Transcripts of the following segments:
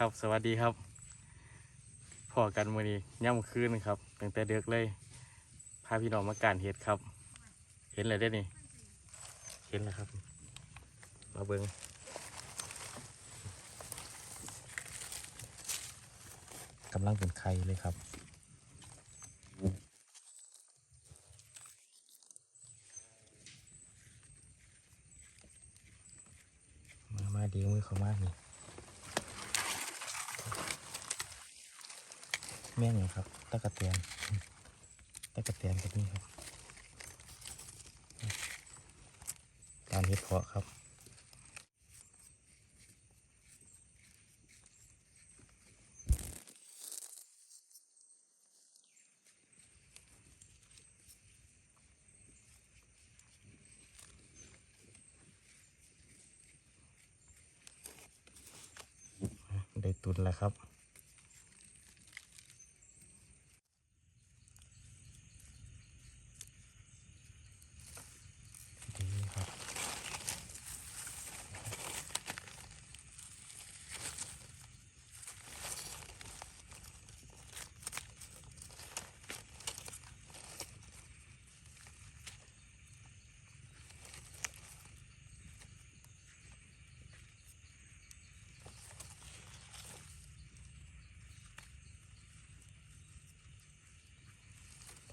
ครับสวัสดีครับพอกันมือนี้ย่ำคืนครับตั้งแต่เด็กเลยพาพี่น้องมาการเห็ดครับ เห็นอะไรได้นี่เห็นแล้วครับ มาเบิงกำลังเป็นไข่เลยครับมามาดีมือเขามากนี่ แม่งอยู่ครับตะกะเตียนตะกะเตียนแบบนี้ครับการเห็ดเพาะครับได้ตุนแล้วครับ ดีครับ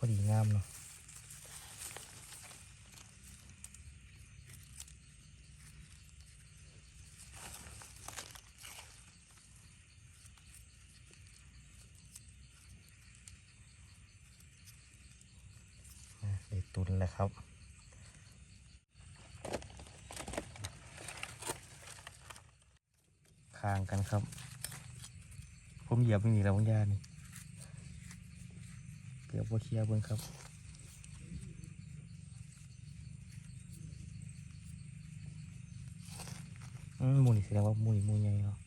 พอดีงามเนาะ อะได้ ตุนแล้วครับคางกันครับ ผมเหยียบไม่มีแล้วบางยานี่เกือบว่าเคลียร์เบิ้งครับอืมมูนี่แสดงว่ามูนี่มูใหญ่เนาะ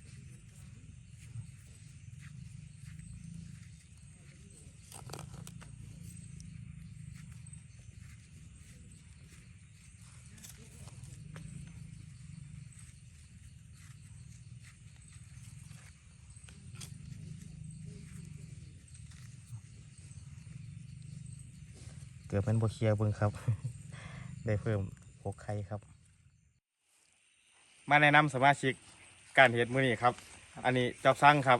เกือบเป็นบเคลียร์เบิ้งครับ ได้เพิ่มหกไข่ครับ มาแนะนำสมาชิกการเฮ็ดมือนี้ครับ อันนี้จอบสั่งครับ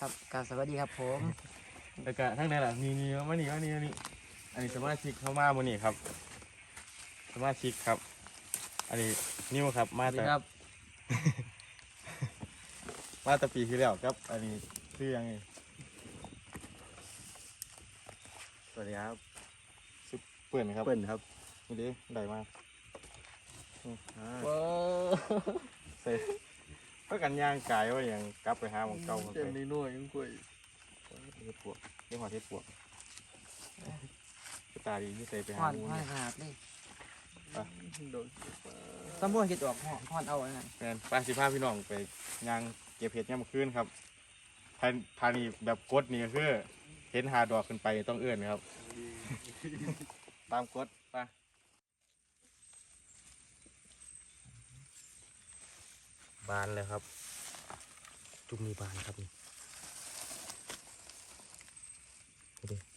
ครับกราบสวัสดีครับผมแล้วก็ทั้งนั้นล่ะนี่นี่มานี่มานี่มานี่อันนี้สมาชิกเข้ามามือนี้ครับ สมาชิกครับ อันนี้นิวครับสมาวัสดีแต่ครับมาแต่ปีที่แล้วครับ อันนี้คือยังไงสวัสดีครับ ซุปเปิ่นครับเปิ้ลครับนี่ดิได้มาอืมอ่าว้าวใส่เพื่อกันย่างกายว่าอย่างกลับไปหาหมองเก่าคนเต็ไปมนี่น้อยยังกล้วยเฮ็ดปวกเฮ็ดหอดเฮ็ดปวกก็ตาดีที่ใส่ไปห่หาอนหมูห่อนเนี่ยขนาดนี้โดนตำบลคิดออกห่อนห่อนเอาอะไรแฟนป้าสิพาพี่น้องไปย่างเก็บเห็ดย่ามมื้อคืนครับทานทานีแบบกดนี่ก็คือ เห็นหาดอกขึ้นไปต้องเอื้อนครับ ตามกดไปบานเลยครับ จุ่มมีบานครับนี่ดูดิ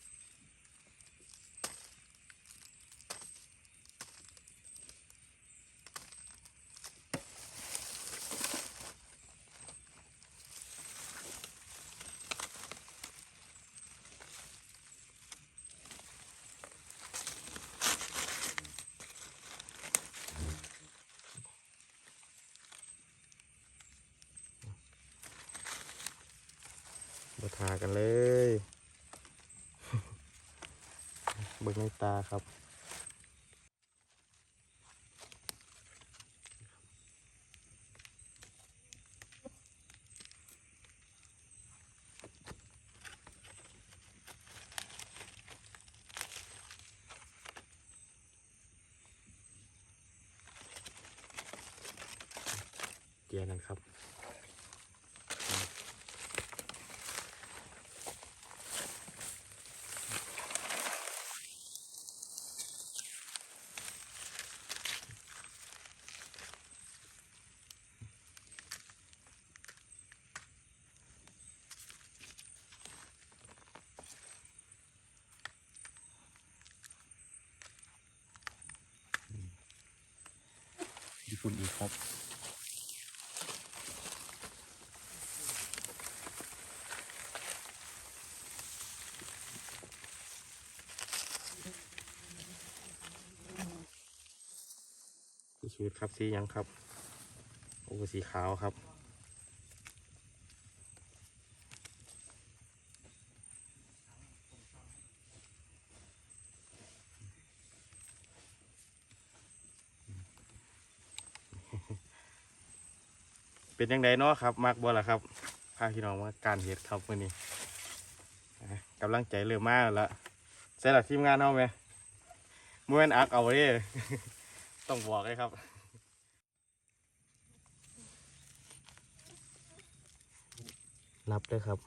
มาทากันเลย เบิกในตาครับ ญี่ปุ่นอีกครับสีชุดครับสียังครับ โอ้สีขาวครับ เป็นยังไงเนาะครับมักบ่ล่ะครับพาพี่น้องมาการเห็ดครับวันนี้กำลังใจเริ่มมากแล้วใส่หลักทีมงานเอาไหมมวนอักเอาไว้เด้ต้องบอกเลยครับนับเลยครับ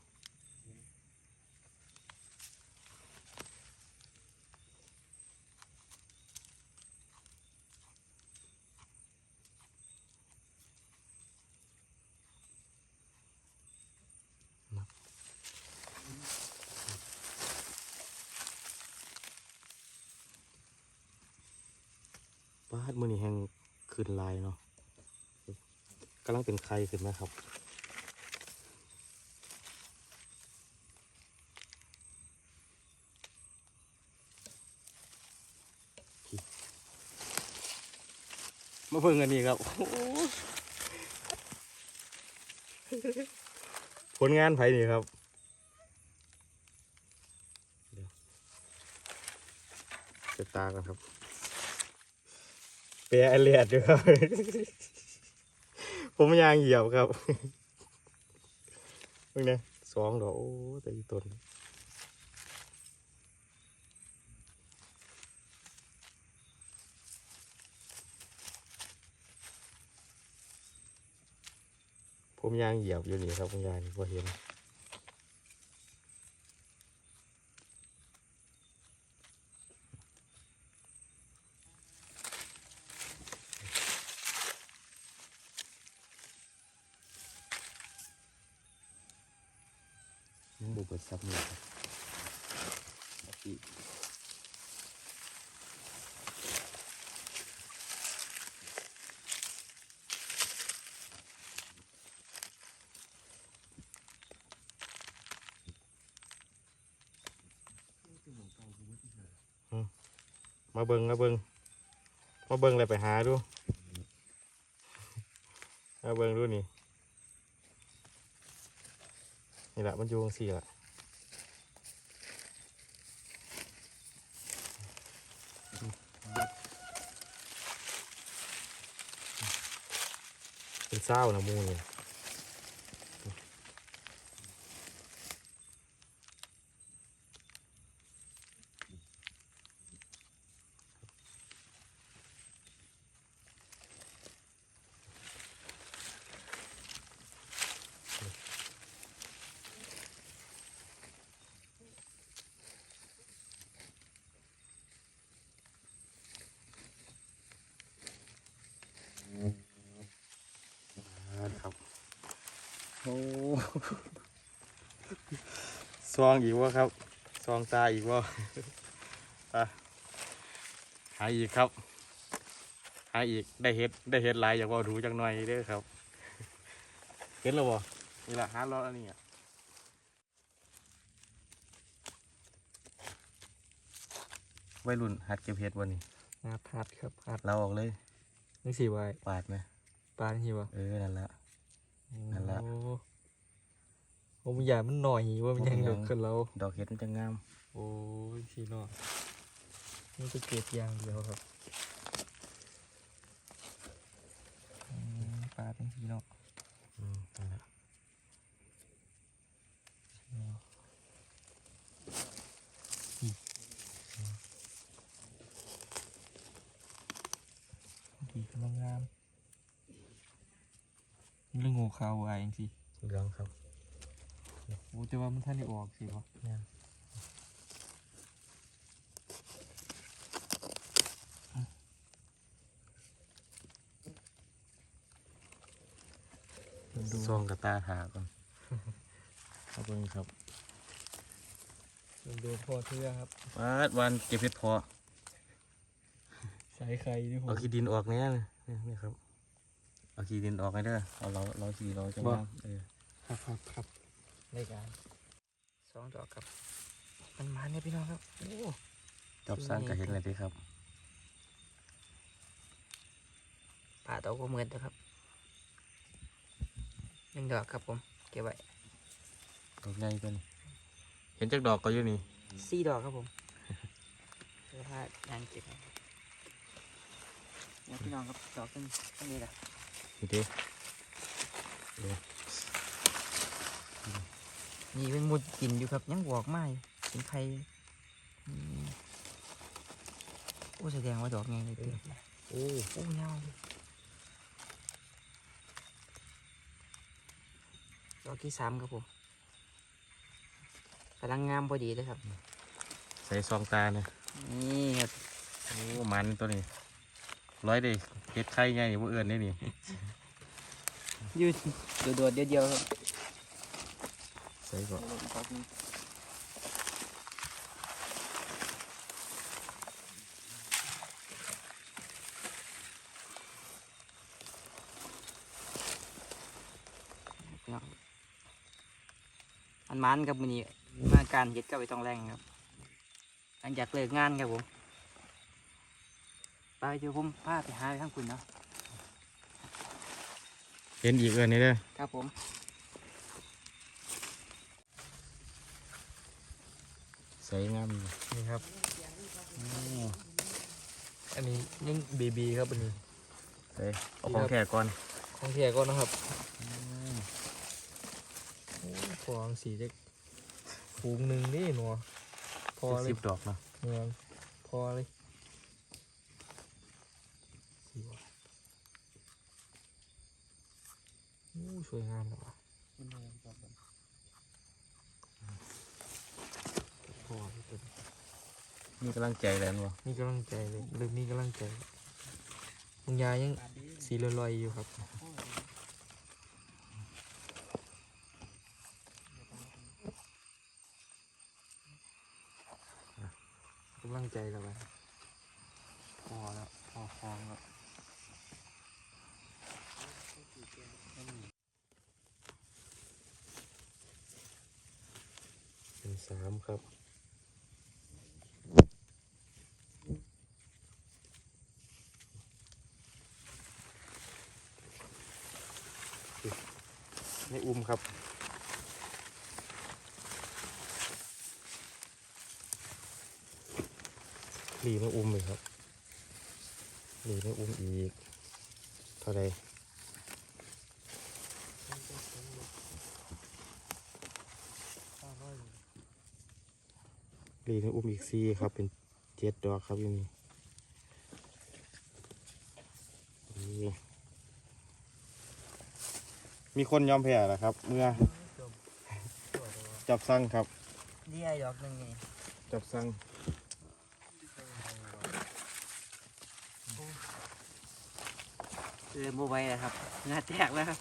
านมือนี้แห้งขึ้นลายเนาะกำลัง เป็นไข่ขึ้นไหมครับ มาเพิ่งกันนี่ครับ ผลงานไผ่นี่ครับจะตากันครับเปียเลียดอยู่ครับ ผมยางเหยียบครับเพิ่งเนี่ยสองดอกโอ้แต่อีต้นผมยางเหยียบอยู่นี่ครับผมยางพอเห็น ยังบุกซับเลยครับอีกมมาเบิงมาเบิงมาเบิงอะไรไปหาดูมาเบิงดูนี่นี่แหละมันอยู่ตรงสี่ละ เศร้านะมูเนี่ย องอีกวะครับ ซองตาอีกวะอะหาอีกครับ หาอีกได้เห็ดได้เห็ดหลายอยากว่าดูจังหน่อยเด้อครับ เห็นแล้วบ่นี่แหละหารอดอันนี้อะวัยรุ่นหัดเก็บเห็ดวันนี้นาพัดครับพัดเราออกเลยนี่สี่ไว้ปาดไหมปลาที่วะเออนั่นละนั่นละ โอ้โอ้มันใหญ่มันหน่อยว่ามันยังมันยัเด็งกขึ้นแล้วดอกเห็ดมันจะงาม โอ้ยสีนอนี่จะเก็บอย่างเดียวครับอืมปลาเป็นสีนออืมนั่นละดีกำลังงามเรื่องงูขาววายเองสิเหลืองครับ โอ้แต่ว่ามันท่านได้ออกสิวะเนี่ยดูซองกับตาหาก่อนขอบคุณครับดูพอเทือครับวาดวันเก็บเห็ดพอสายไข่ด้วยผเอามขี้ดินออกแน่เลยนี่นี่ครับเอาขี้ดินออกให้เด้อเอาเราเราขี้เราจะบ่งามเออครับครับครับ ในการสองดอกครับมันมาเนี่ยพี่น้องครับโอ้จอบสร้างก็เห็นเลยเดิครับป่าเตาก็เหมือนนะครับหนึ่งดอกครับผมเก็บไว้ดอกใหญ่เป็นเห็นจากดอกก็อยู่นี่สี่ดอกครับผมเสื้อผ้างานเก็บครับเนี่ยพี่น้องครับดอกนึงต้นนี้แหละนี่เด้ นี่เป็นมุดกินอยู่ครับยังบวกไม้เป็นไข่อืมโอ้แสดงว่าดอกไงเลยเด้อโอ้โอ้ยาวเลยดอกที่สามครับผมกำลังงามพอดีเลยครับ ใส่ซองตาเนี่ยนี่ครับโอ้มันตัวนี้ร้อยเด้เฮ็ดไข่ใหญ่บ่เอื้อนได้นี่ยืดโดดๆเดียวๆครับใส่ก็อันมันครับมือนี้มาการเย็ดกับไปต้องแรงครับ หลังจากเลิกงานครับผมไปเดี๋ยวผมพาไปหาไปทั้งคุณเนาะเห็นอีกเอื้อนนี่เด้อครับผม ใส่งามอยู่นี่ครับโอ้อันนี้ยังบีบีครับอันนี้ใส่เอาของแขกก่อนของเทียก็นะครับฟองสีเล็กฟูงหนึ่งนี่หนัวพอเลสิยบดอกเนาะเมืองพอเลยสีวะโอ้สวยงามเลยว่ะพอเลยตัวนี้ มีกำลังใจแล้วเนาะมีกำลังใจเลยเรื่องนี้กำลังใจคุณยายยังสีลอยๆอยู่ครับกำลังใจแล้วไปพอแล้วพอฟองแล้ว เป็นสามครับ ไม่อุ้มครับหลีไม่อุ้มเลยครับหลีไม่อุ้มอีก เท่าไรหลีไม่อุ้มอีกสี่ครับเป็นเจ็ดดอกครับอยู่นี่นี่ มีคนยอมแพ้แล้วครับ เมื่อจับสั่งครับนี่ไอดอกหนึ่งไงจับสั่งเริ่มโบไว้แล้วครับงานแตกแล้วครับ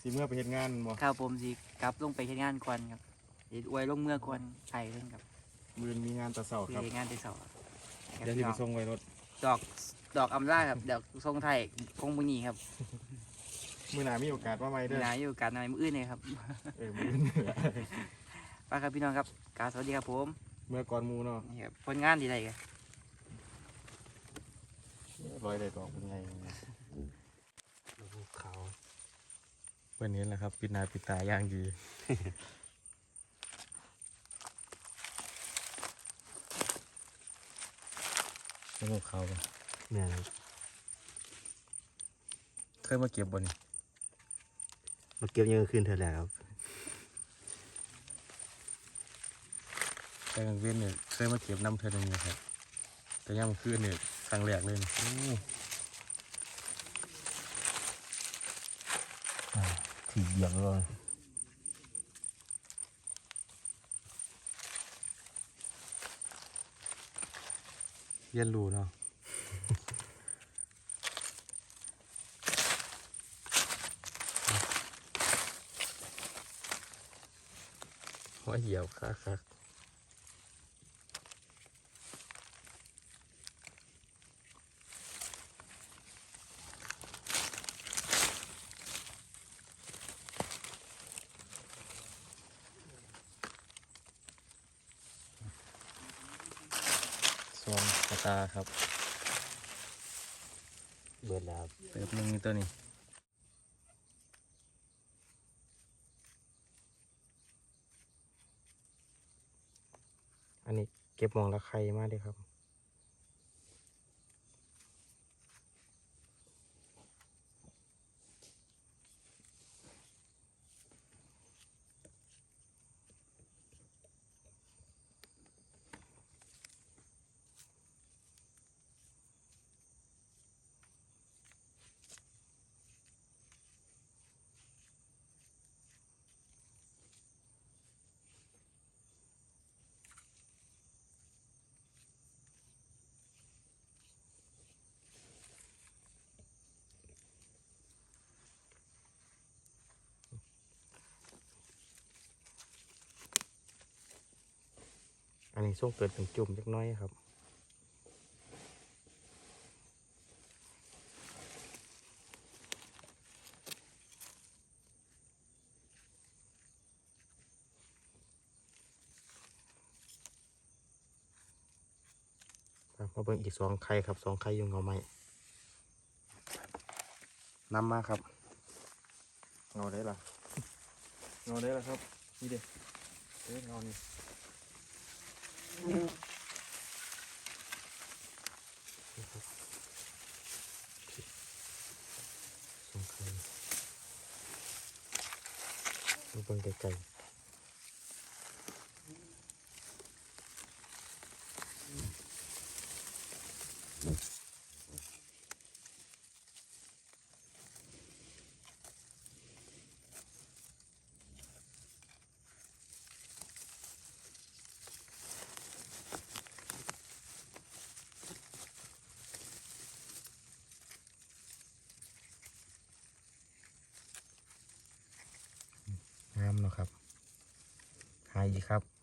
สิเมื่อไปเห็นงานบ่ข้าวผมสิกลับลงไปเฮ็ดงานก่อนครับเดี๋ยวอวยลงเมื่อก่อนไข่เพิ่นครับมือมีงานตะเสาครับเฮ็ดงานที่เสาร์ครับเดี๋ยวจะไปส่งไว้รถดอกดอกอำลาครับดอกทรงไทยคงบุญนีครับ มือหนามีโอกาสว่าไม่มีเด้อหลายอยู่การอะไรมืออื่นเลยครับเออมือนี้ไปครับพี่น้องครับกราบสวัสดีครับผมเมื่อก่อนหมูเนาะนี่ครับผลงานดีใดกันร้อยได้ดอกเป็นไงขาวเพื่อนนี้แหละครับปิดหนาปิดตาอย่างดีเป็นของเขาปะเนี่ยเคยมาเก็บบน มาเก็บยังคืนเธอแล้วครับแต่กลางเว้นเนี่ยเคยมาเก็บน้ำเธอตรงนี้ครับแต่ย่ำคืนเนี่ยครั้งแรกเลยนะโอ้ถีบเหยียบเลยเรียนรู้เนาะ เหี่ยวคักค่กสองตาครับ เบิดแล้วเติมหนึ่งตัวนี้ อันนี้เก็บมองละไข่มากเลยครับ อันนี้ส่งเกิดเป็นจุ่มเล็กน้อยครับครับมาเบิ่งอีกสองไข่ครับสองไข่อยุงเงาไม้นำมาครับเงาได้ละเงาได้ละครับนี่เด็เอ้ยเงานี่ สองไข่มาเบิ่งไกลๆงามเนะครับหายอีกครับ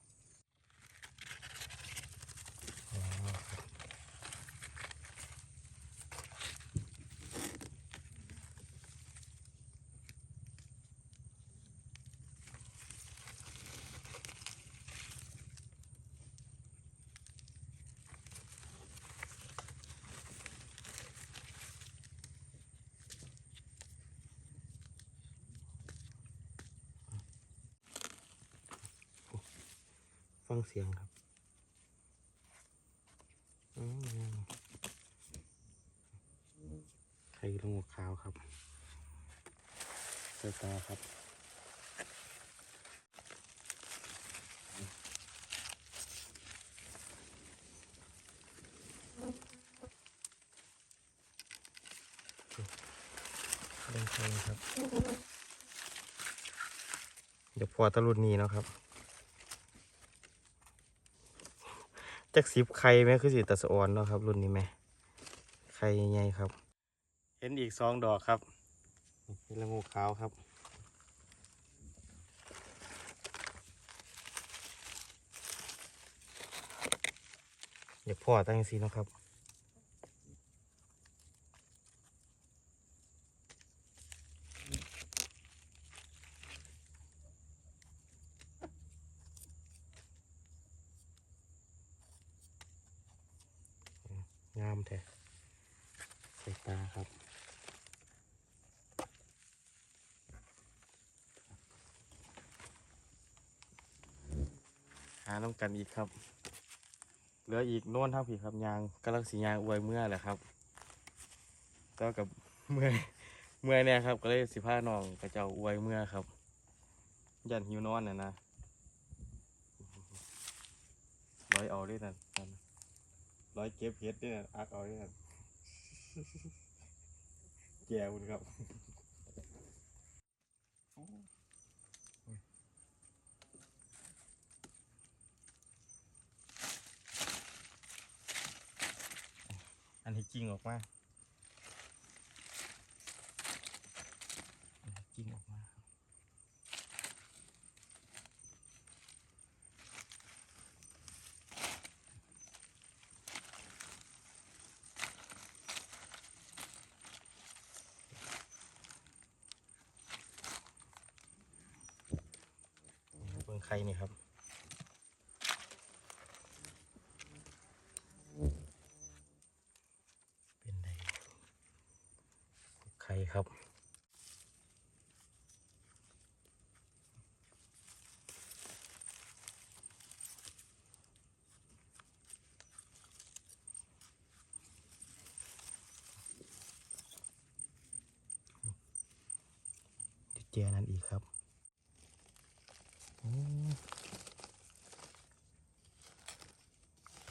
ฟังเสียงครับไข่ลงหัวขาวครับใส่ตาครับเล่นไข่ครับ เดี๋ยวพอตะลุดนี้นะครับ จักสิบไข่ไหมคือสิตะสะออนเนาะครับ รุ่นนี้ไหมไข่ใหญ่ๆครับ เห็นอีกสองดอกครับนี่ละงูขาวครับอยากพอตั้งสีเนาะครับ งามแท้ใส่ตาครับ หาน้ำ กันอีกครับ เหลืออีกโน่นทั้งผีครับยางกำลังสียางอวยเมื่อแหละครับแต่ว่ากับเมื่อเมื่อเนี่ยครับ ก็เลยสิผ้านองกระเจ้าอวยเมื่อครับ ยันหิวนอนน่ะนะร้อยเอาด้วยนั่นนั่นร้อยเก็บเฮ็ดด้วยนั่นอักเอาด้วยนั่นแก่คุณครับ อันที่จริงออกมาอันที่จริงออกมาเบิ่งไข่นี่ครับ แจนั่นอีกครับโ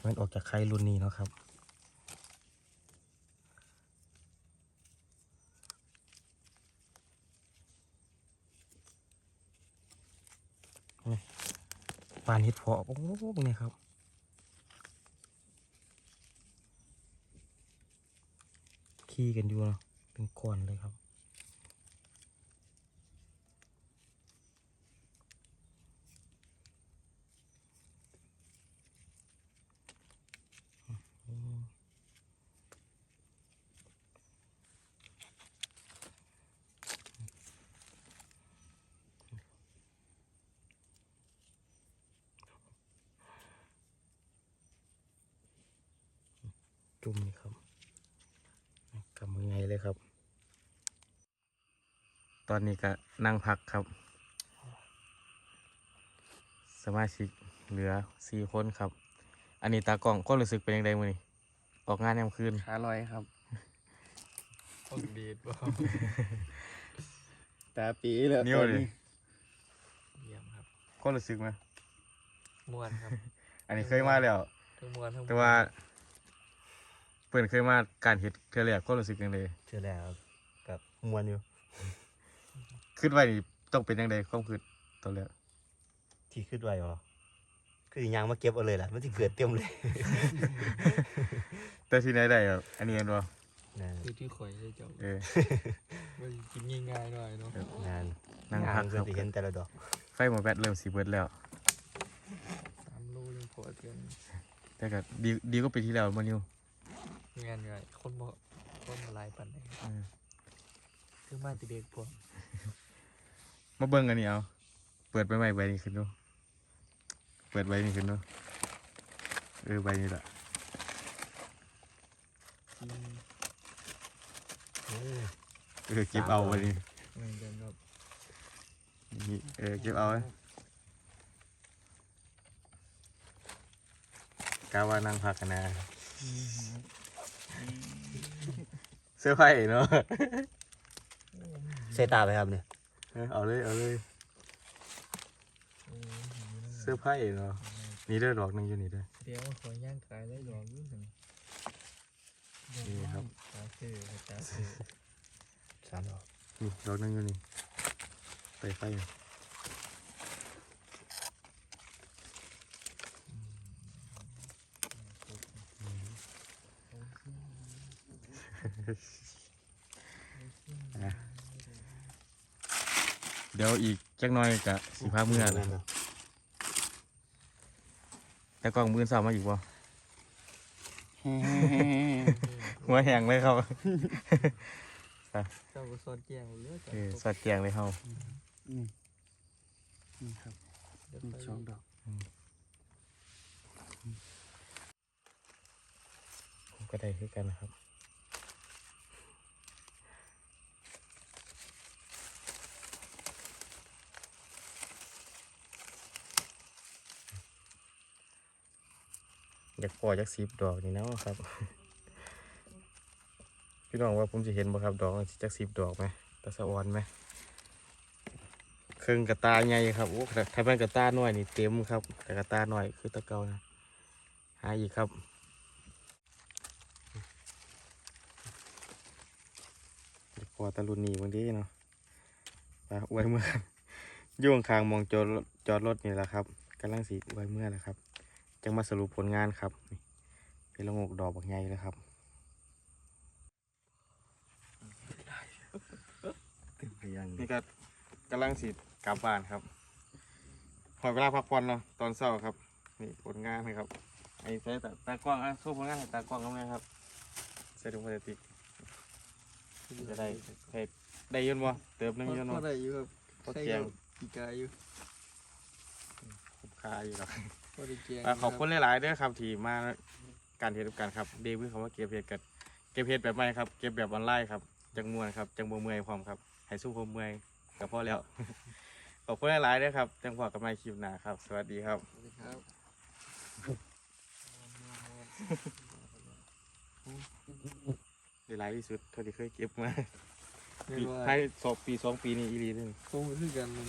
อ้ มันออกจากไข่รุ่นนี้เนาะครับ ปานเห็ดเพาะโอ้โหนี่ครับขี้กันอยู่เนาะเป็นก้อนเลยครับ จุ่มนี่ครับกับมือไงเลยครับ ตอนนี้ก็นั่งพักครับ สมาชิกเหลือสี่คนครับ อันนี้ตากล้องก็รู้สึกเป็นยังไงมือนี่ออกงานยามคืนขาลอยครับต้องดีดบ่ตาปีเลยนิ้วเลยเยี่ยมครับก็รู้สึกไหมม่วนครับ อันนี้เคยมาแล้วทั้งม่วนทั้งแต่ว่าเพื่อนเคยมาการเห็ดเทอแรกก็รู้สึกยังไงเชื่อแล้วกับมวนอยู่ คิดไว้นี่ต้องเป็นยังไงความคิดตอนแรกที่ขึ้นไว้หรอคือสิยางมาเก็บเอาเลยล่ะมันจะเกิดเต็มเลย แต่ที่ไหนได้แบบอันนี้เห็นบ่นานคือที่ข่อยได้เจ้าเออว่ากินง่ายๆหน่อยเนาะนานนั่งพักเพื่คอรับนสิเห็นแต่ละดอกไฟหมดแบตเริ่มสีเบิดแล้ว สามโลยังพอเทือนแต่ก็ดีดีก็ไปที่แล้วมันอยู่งานง่ายคนบ่คนมาหลายปันเลยเออคือมาติเด็กพวก มาเบิ่งอันนี้เอา เปิดใบใหม่ใบนี้ขึ้นดูเปิดใบนี้ขึ้นดูเออใบนี้แหละกินเออเออเก็บเอาใบนี้เหมือนกันครับนี่เออเก็บเอาไว้กาว่านั่งพักกันนะเสื้อผ้าเนาะใส่ตาไปครับเนี่ย เออเอาเลยเอาเลยเสื้อผ้าเนาะนี่เด้อดอกหนึงอยู่นี่เด้อเดี๋ยวขอย่างขายได้ดอกอยุ่งถึงนี่ครับตาซื้อตาซื้อสามดอกนี่ดอกหนึงอยู่นี่ไปไฟอยู่นะเดี๋ยวอีกจักหน่อยกะสิพาเมื่อนะแต่กล้องมือสาวมาอีกบ่หัวแหงเลยครับเจ้าก็สอดแจ้งเลือดเออสอดแจงเลยครับนี่ครับเดี๋ยวมีไปสองดอกผมก็ได้คือกันนะครับ อยากพอจักสิบดอกนี่นะครับ พี่น้องว่าผมจะเห็นบ่ครับดอกจักสิบดอกไหมตะสะออนไหมเครื่องกระตาใหญ่ครับโอ้ถ้าถ้าเป็นกระตาหน้อยนี่เต็มครับ แต่กระตาหน้อยคือตะเกานะหาอีกครับเดี๋ยวพอตะลุนนีบางทีเนาะไปอวยเมื่อยู่ข้างมองจอดรถจอดรถนี่แหละครับกำลังสีอวยเมื่อแหละครับ จังมาสรุปผลงานครับนี่เป็นละงกดอกบักใหญ่เลยครับตึงไปยังนี่ก็กำลังสีกลับบ้านครับพอเวลาพักผ่อนเนาะตอนเช้าครับ นี่ผลงานนะครับ ไอ้ใส่ตาตากล้องอะโชว์ผลงานให้ตากล้องกันไหมครับใส่ถุงพลาสติกจะได้เห็ดได้ยนบ่เติมนึงยนพอบ่ได้อยู่ครับพอใช่แกครังบปีกายอยู่คุ้มค่าอยู่หรอกพ อได้แกงอะขอบคุณหลายๆเด้อครับที่มาการเฮ็ดกันครับเดวิดคำว่าเก็บเห็ดกันเก็บเห็ดแบบใหม่ครับเก็บแบบออนไลน์ครับจังมวนครับจังบ่เมื่อยพร้อมครับให้สู้ผมเมื่อยกับพ่อแล้ว ขอบคุณหลายๆเด้อครับจังพอกับมาคลิปหน้าครับ สวัสดีครับสวัสดีครับหลายที่สุดเท่าที่เคยเก็บมาปีภายสองปีสองปีนี่อีรีเลยคงคือกันมัน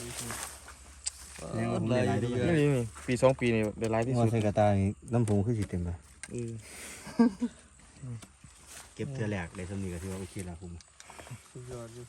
ยังว่าผมได้หลายด้วยนี่นี่ปีสองปีนี่ได้ร้ายที่ว่าสุดใส่กระตายนี่น้ำผงคือสิเต็มเลยเออเก็บเทือแหลกได้สำนีก็ถือว่าโอเคแล้วผมสุดยอดอยู่